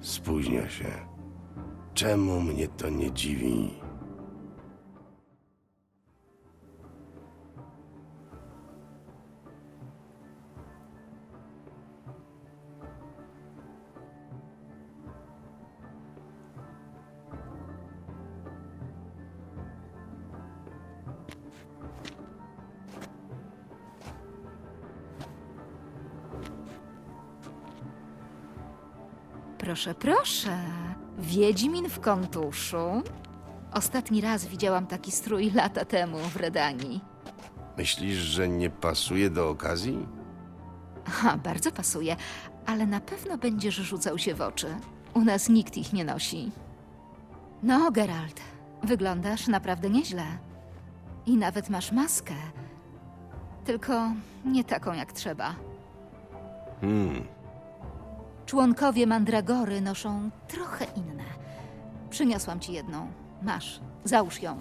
Spóźnia się. Czemu mnie to nie dziwi? Proszę, proszę. Wiedźmin w kontuszu. Ostatni raz widziałam taki strój lata temu w Redanii. Myślisz, że nie pasuje do okazji? Ha, bardzo pasuje, ale na pewno będziesz rzucał się w oczy. U nas nikt ich nie nosi. No, Geralt, wyglądasz naprawdę nieźle. I nawet masz maskę. Tylko nie taką jak trzeba. Hmm, Członkowie mandragory noszą trochę inne. Przyniosłam ci jedną. Masz, załóż ją.